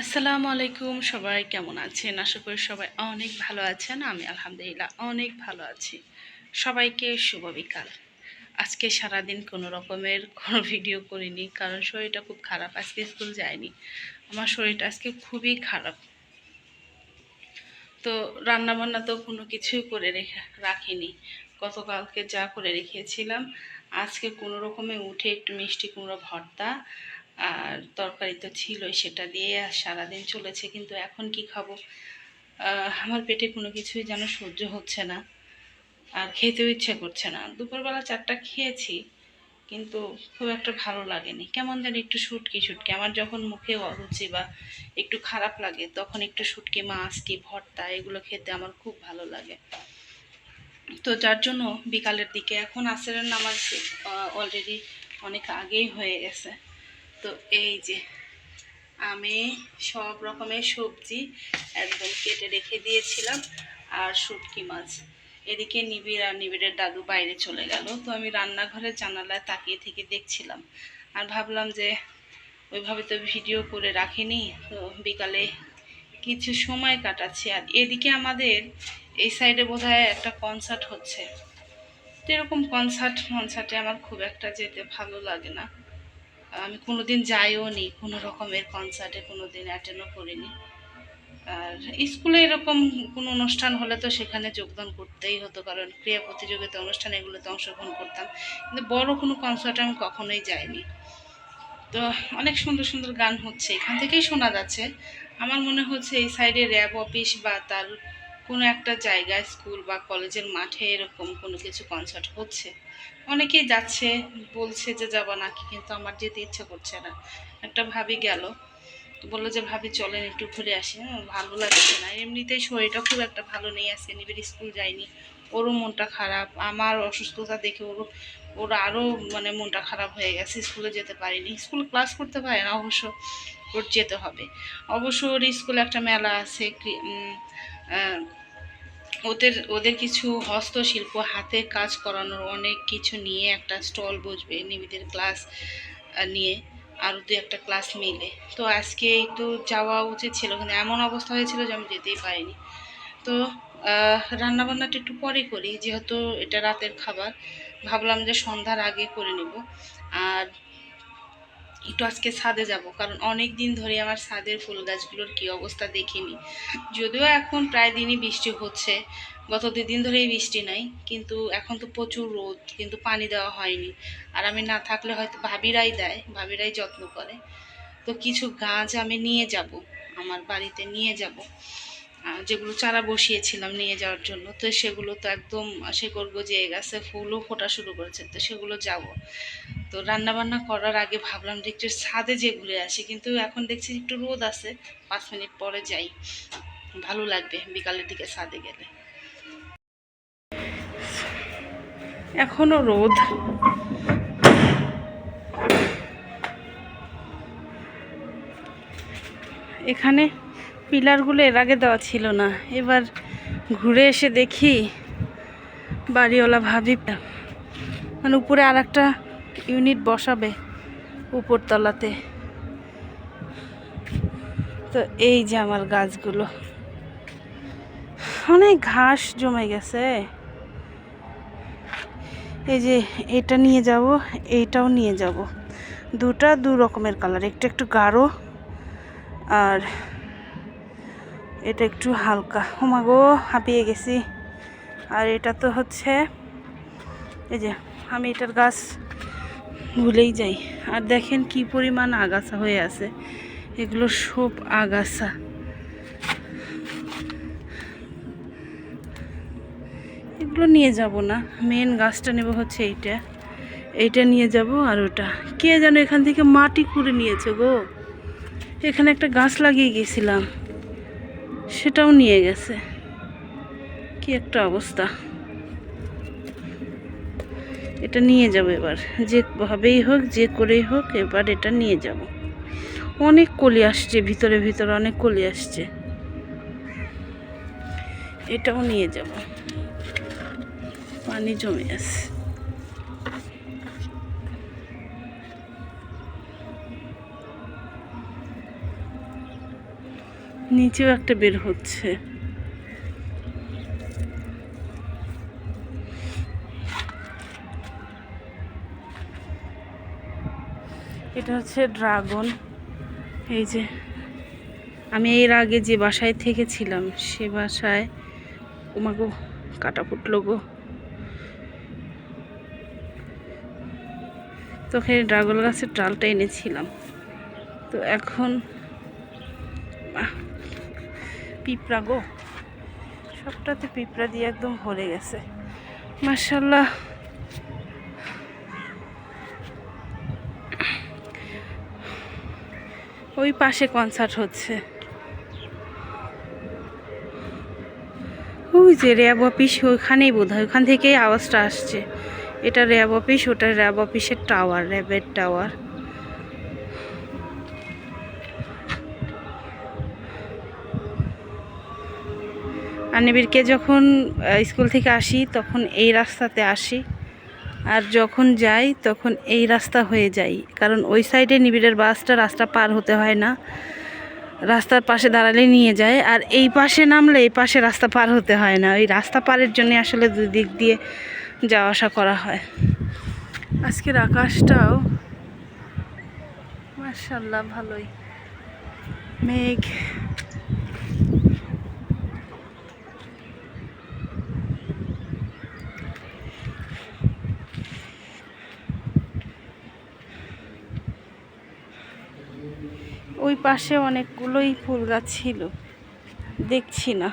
আসসালামু আলাইকুম, সবাই কেমন আছেন? আশা করি সবাই অনেক ভালো আছেন, আমি আলহামদুলিল্লাহ অনেক ভালো আছি। সবাইকে শুভ বিকাল। আজকে সারাদিন কোনো রকমের কোনো ভিডিও করিনি, কারণ শরীরটা খুব খারাপ, আজকে স্কুল যায়নি আমার শরীরটা আজকে খুবই খারাপ। তো রান্নাবান্না তো কোনো কিছুই করে রেখে, রাখিনি। গতকালকে যা করে রেখেছিলাম, আজকে কোনো রকমে উঠে একটু মিষ্টি কুমড়ো ভর্তা আর তরকারি তো ছিলই, সেটা দিয়ে আর সারাদিন চলেছে, কিন্তু এখন কি খাব? আমার পেটে কোনো কিছুই যেন সহ্য হচ্ছে না, আর খেতেও ইচ্ছে করছে না। দুপুরবেলা চারটা খেয়েছি, কিন্তু খুব একটা ভালো লাগেনি। কেমন যেন একটু শুটকি শুটকি আমার যখন মুখে অরুচি বা একটু খারাপ লাগে, তখন একটু শুটকি মাছ কি ভর্তা, এগুলো খেতে আমার খুব ভালো লাগে। তো যার জন্য বিকালের দিকে, এখন আসরের নামাজ অলরেডি অনেক আগেই হয়ে গেছে। তো এই যে আমি সব রকমের সবজি একদম কেটে রেখে দিয়েছিলাম আর শুটকি মাছ। এদিকে নিবিড় আর নিবিড়ের দাদু বাইরে চলে গেল। তো আমি রান্নাঘরের জানালায় তাকিয়ে থেকে দেখছিলাম। আর ভাবলাম যে ওইভাবে তো ভিডিও করে রাখিনি, তো বিকালে কিছু সময় কাটাচ্ছি। আর এদিকে আমাদের এই সাইডে বোধহয় একটা কনসার্ট হচ্ছে। তো এরকম কনসার্ট কনসার্টে আমার খুব একটা যেতে ভালো লাগে না। আমি কোনোদিন যাইও নি, কোনো রকমের কনসার্টে কোনো দিন অ্যাটেন্ডও করিনি। আর স্কুলে এরকম কোনো অনুষ্ঠান হলে তো সেখানে যোগদান করতেই হতো, কারণ ক্রীড়া প্রতিযোগিতা অনুষ্ঠান এগুলোতে অংশগ্রহণ করতাম। কিন্তু বড় কোনো কনসার্টে আমি কখনোই যাইনি। তো অনেক সুন্দর সুন্দর গান হচ্ছে, এখান থেকেই শোনা যাচ্ছে। আমার মনে হচ্ছে এই সাইডে র্যাব অফিস বা তার কোনো একটা জায়গায় স্কুল বা কলেজের মাঠে এরকম কোনো কিছু কনসার্ট হচ্ছে? অনেকেই যাচ্ছে, বলছে যে যাব নাকি, কিন্তু আমার যেতে ইচ্ছে করছে না। একটা ভাবি গেল, বলল যে, ভাবি, চলেন একটু ঘুরে আসি। ভালো লাগছে না। এমনিতেই শরীরটা খুব একটা ভালো নেই আজকে, নিবিড় স্কুল যায়নি ওরও মনটা খারাপ, আমার অসুস্থতা দেখে ওর ওর আরও মানে মনটা খারাপ হয়ে গেছে, স্কুলে যেতে পারিনি। স্কুল ক্লাস করতে পারে না অবশ্য, ওর যেতে হবে। অবশ্য ওর স্কুলে একটা মেলা আছে ওদের ওদের কিছু হস্তশিল্প, হাতে কাজ করানোর অনেক কিছু নিয়ে একটা স্টল বসবে নিবিদের ক্লাস নিয়ে আরও দু একটা ক্লাস মিলে। তো আজকে একটু যাওয়া উচিত ছিল, কিন্তু এমন অবস্থা হয়েছিল যে আমি যেতেই পারিনি। তো রান্নাবান্নাটা একটু পরে করি, যেহেতু এটা রাতের খাবার, ভাবলাম যে সন্ধ্যার আগে করে নেব। আর একটু আজকে ছাদে যাব, কারণ অনেক দিন ধরে আমার ছাদের ফুল গাছগুলোর কি অবস্থা দেখিনি। যদিও এখন প্রায় দিনই বৃষ্টি হচ্ছে, গত দুদিন ধরেই বৃষ্টি নাই, কিন্তু এখন তো প্রচুর রোদ, কিন্তু পানি দেওয়া হয়নি। আর আমি না থাকলে হয়তো ভাবিরাই দেয়, ভাবিরাই যত্ন করে। তো কিছু গাছ আমি নিয়ে যাব, আমার বাড়িতে নিয়ে যাব। যেগুলো চারা বসিয়েছিলাম নিয়ে যাওয়ার জন্য, তো সেগুলো তো একদম শেকড় গজিয়ে গেছে ফুলও ফোটা শুরু করেছে, তো সেগুলো যাব। তো রান্না বান্না করার আগে ভাবলাম যে একটু ছাদে যে ঘুরে আসি কিন্তু এখন দেখছি একটু রোদ আছে, পাঁচ মিনিট পরে যাই। ভালো লাগবে বিকালের দিকে ছাদে গেলে। এখনও রোদ। এখানে পিলারগুলো এর আগে দেওয়া ছিল না। এবার ঘুরে এসে দেখি বাড়িওয়ালা ভাবি মানে উপরে আর একটা ইউনিট বসাবে উপরতলাতে। তো এই যে আমার গাছগুলো। অনেক ঘাস জমে গেছে। এই যে এটা নিয়ে যাব, এইটাও নিয়ে যাব। দুটা দু রকমের কালার, একটু একটু গাঢ় আর এটা একটু হালকা। হোমাগো হাঁপিয়ে গেছি। আর এটা তো হচ্ছে, এই যে আমি এটার গাছ ভুলেই যাই। আর দেখেন কি পরিমাণ আগাছা হয়ে আছে। এগুলো সব আগাছা। এগুলো নিয়ে যাব না। মেন গাছটা নেব হচ্ছে এইটা। এইটা নিয়ে যাব আর ওটা। কে যেন এখান থেকে মাটি খুঁড়ে নিয়েছে গো। এখানে একটা গাছ লাগিয়ে গেছিলাম। সেটাও নিয়ে গেছে। কি একটা অবস্থা। এটা নিয়ে যাব এবার। যেভাবেই হোক, যে করেই হোক, এবার এটা নিয়ে যাব। অনেক কলি আসছে, ভিতরে ভিতরে অনেক কলি আসছে। এটাও নিয়ে যাব। পানি জমে আছে। নিচেও একটা বের হচ্ছে। এটা হচ্ছে ড্রাগন। এই যে, আমি এর আগে যে বাসায় থেকেছিলাম, সে বাসায় ওমাগো কাটা ফুটলো গো। তো ওখানে ড্রাগন গাছের ডালটা এনেছিলাম। তো এখন পিঁপড়া গো। সবটাতে পিঁপড়া দিয়ে একদম ভরে গেছে। মার্শাল্লাহ ওই পাশে কনসার্ট হচ্ছে। ওই যে র্যাব অফিস, ওইখানেই বোধ হয় ওখান থেকেই আওয়াজটা আসছে। এটা র্যাব অফিস, ওটা র্যাব অফিসের টাওয়ার র্যাবের টাওয়ার আনিবিরকে যখন স্কুল থেকে আসি, তখন এই রাস্তাতে আসি। আর যখন যাই, তখন এই রাস্তা হয়ে যাই। কারণ ওই সাইডে নিবিড়ের বাসটা রাস্তা পার হতে হয় না। রাস্তার পাশে দাঁড়ালে নিয়ে যায়। আর এই পাশে নামলে এই পাশে রাস্তা পার হতে হয় না। ওই রাস্তা পারের জন্য আসলে দুই দিক দিয়ে যাওয়া আসা করা হয়। আজকের আকাশটাও মার্শাল্লাহ ভালোই। মেঘ। ওই পাশে অনেকগুলোই ফুল গাছ ছিল। দেখছি না।